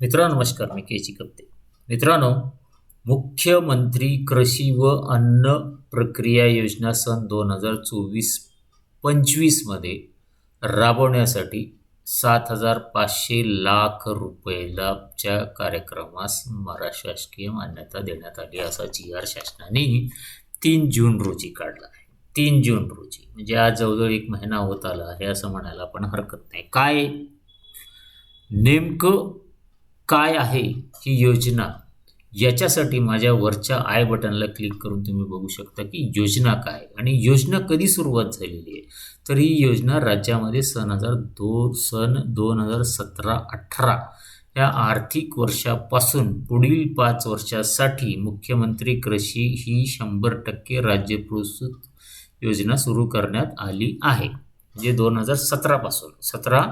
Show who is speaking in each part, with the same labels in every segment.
Speaker 1: मित्रांनो नमस्कार मी के कप्ते. मित्रांनो मुख्यमंत्री कृषी व अन्न प्रक्रिया योजना सन दोन हजार चोवीस पंचवीसमध्ये राबवण्यासाठी सात हजार पाचशे लाख रुपयाच्या कार्यक्रमास महाराष्ट्र शासकीय मान्यता देण्यात आली असा जी आर शासनाने तीन जून रोजी काढला आहे. तीन जून रोजी. म्हणजे आज जवळजवळ एक महिना होत आला आहे असं म्हणायला पण हरकत नाही. काय नेमकं काय आहे ही योजना? याच्यासाठी माझ्या वरच्या आय बटनला क्लिक करून तुम्ही बघू शकता की योजना काय आणि योजना कधी सुरुवात झालेली आहे? तर ही योजना राज्यामध्ये सन हजार दो सन दोन हजार सतरा अठरा या आर्थिक वर्षापासून पुढील पाच वर्षासाठी मुख्यमंत्री कृषी ही शंभर टक्के राज्य पुरस्कृत योजना सुरू करण्यात आली आहे. म्हणजे दोन हजार सतरापासून सतरा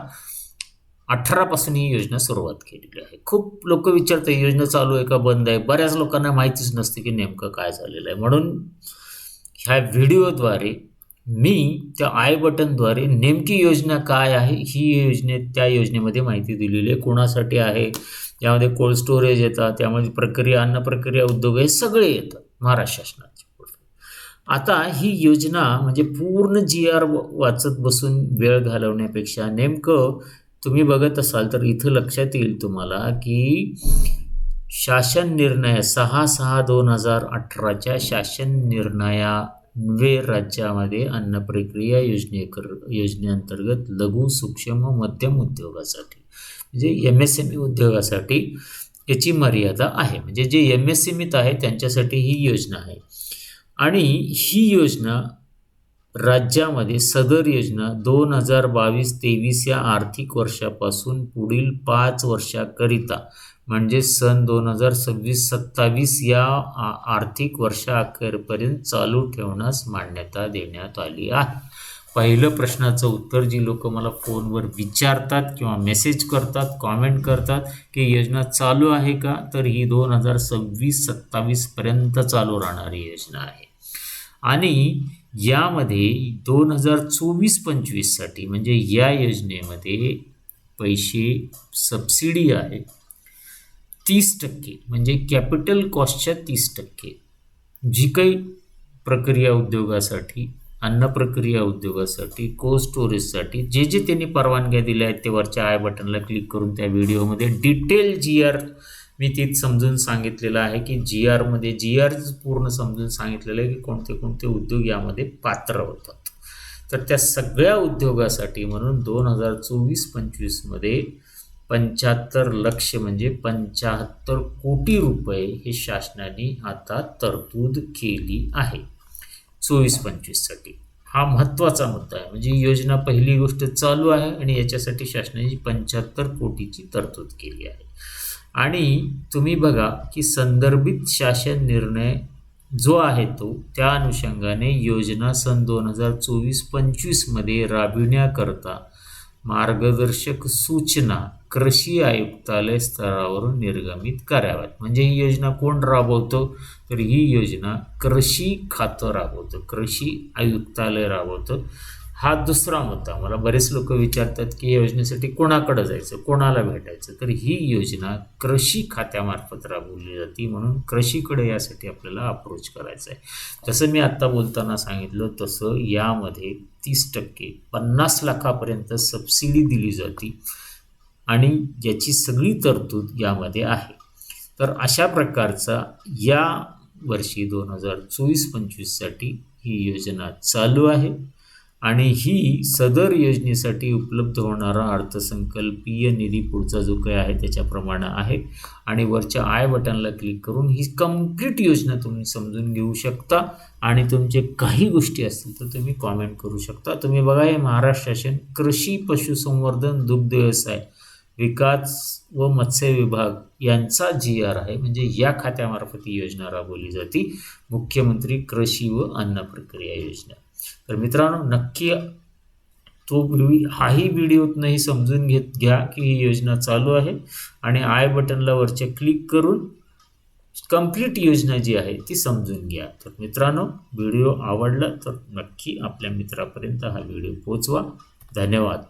Speaker 1: अठरापासून ही योजना सुरुवात केलेली आहे. खूप लोक विचारतात ही योजना चालू आहे का? बंद आहे? बऱ्याच लोकांना माहितीच नसते की नेमकं काय झालेलं आहे. म्हणून ह्या व्हिडिओद्वारे मी त्या आय बटनद्वारे नेमकी योजना काय आहे ही योजने त्या योजनेमध्ये माहिती दिलेली आहे. कोणासाठी आहे? त्यामध्ये कोल्ड स्टोरेज येतात त्यामध्ये प्रक्रिया अन्न प्रक्रिया उद्योग हे सगळे येतात महाराष्ट्र शासनाचे. आता ही योजना म्हणजे पूर्ण जी आर वाचत बसून वेळ घालवण्यापेक्षा नेमकं तुम्ही बघत असाल तर इथं लक्षात येईल तुम्हाला की शासन निर्णय सहा सहा दोन हजार अठराच्या शासन निर्णयान्वे राज्यामध्ये अन्न प्रक्रिया योजनेकर योजनेअंतर्गत लघु सूक्ष्म मध्यम उद्योगासाठी म्हणजे एम एस एम ई उद्योगासाठी याची मर्यादा आहे. म्हणजे जे एम एस एम ईत आहे त्यांच्यासाठी ही योजना आहे. आणि ही योजना राज्यामध्ये सदर योजना दोन हजार बावीस तेवीस या आर्थिक वर्षापासून पुढील पाच वर्षाकरिता म्हणजे सन दोन हजार सव्वीस सत्तावीस या आर्थिक वर्षाअखेरपर्यंत चालू ठेवण्यास मान्यता देण्यात आली आहे. पहिलं प्रश्नाचं उत्तर जी लोक मला फोनवर विचारतात किंवा मेसेज करतात कॉमेंट करतात की योजना चालू आहे का तर ही दोन हजार सव्वीस सत्तावीसपर्यंत चालू राहणारी योजना आहे. आणि यामध्ये दोन हजार चोवीस पंचवीससाठी म्हणजे या योजनेमध्ये पैसे सबसिडी आहे. तीस टक्के म्हणजे कॅपिटल कॉस्टच्या तीस टक्के. जी काही प्रक्रिया उद्योगासाठी अन्न प्रक्रिया उद्योगासाठी को स्टोरेजसाठी जे जे त्यांनी परवानग्या दिल्या आहेत ते वरच्या आय बटनला क्लिक करून त्या व्हिडिओमध्ये डिटेल जी आर मी तीच समजून सांगितलेलं आहे की जी आरमध्ये जी आर पूर्ण समजून सांगितलेलं आहे की कोणते कोणते उद्योग यामध्ये पात्र होतात. तर त्या सगळ्या उद्योगासाठी म्हणून दोन हजार चोवीस पंचवीसमध्ये पंच्याहत्तर लक्ष म्हणजे पंच्याहत्तर कोटी रुपये हे शासनाने आता तरतूद केली आहे. चोवीस पंचवीससाठी हा महत्त्वाचा मुद्दा आहे. म्हणजे योजना पहिली गोष्ट चालू आहे आणि याच्यासाठी शासनाने पंच्याहत्तर कोटीची तरतूद केली आहे. आणि तुम्ही बघा की संदर्भित शासन निर्णय जो आहे तो त्या अनुषंगाने योजना सन दोन हजार चोवीस पंचवीसमध्ये राबविण्याकरता मार्गदर्शक सूचना कृषी आयुक्तालय स्तरावरून निर्गमित कराव्यात. म्हणजे ही योजना कोण राबवतो? तर ही योजना कृषी खातं राबवतं. कृषी आयुक्तालय राबवतं. हा दुसरा मुद्दा. मला बरेच लोक विचारतात की योजनेसाठी कोणाकडं जायचं? कोणाला भेटायचं? तर ही योजना कृषी खात्यामार्फत राबवली जाते म्हणून कृषीकडे यासाठी आपल्याला अप्रोच करायचं आहे. जसं मी आत्ता बोलताना सांगितलं तसं यामध्ये तीस टक्के पन्नास लाखापर्यंत सबसिडी दिली जाते आणि याची सगळी तरतूद यामध्ये आहे. तर अशा प्रकारचा या वर्षी दोन हजार चोवीस पंचवीससाठी ही योजना चालू आहे. आणि ही सदर योजनेसाठी उपलब्ध होणारा अर्थसंकल्पीय निधी पुढचा जो काही आहे त्याच्याप्रमाणे आहे. आणि वरच्या आय बटनला क्लिक करून ही कंप्लीट योजना तुम्ही समजून घेऊ शकता. आणि तुमचे काही गोष्टी असतील तर तुम्ही कॉमेंट करू शकता. तुम्ही बघा हे महाराष्ट्र शासन कृषी पशुसंवर्धन दुग्ध व्यवसाय विकास व मत्स्य विभाग यांचा जी आर आहे. म्हणजे या खात्यामार्फत ही योजना राबवली जाते. मुख्यमंत्री कृषी व अन्न प्रक्रिया योजना. तर मित्रांनो नक्की तो हाही व्हिडिओतनंही समजून घेत घ्या की ही योजना चालू आहे. आणि आय बटनला वरचे क्लिक करून कंप्लीट योजना जी आहे ती समजून घ्या. तर मित्रांनो व्हिडिओ आवडला तर नक्की आपल्या मित्रापर्यंत हा व्हिडिओ पोचवा धन्यवाद.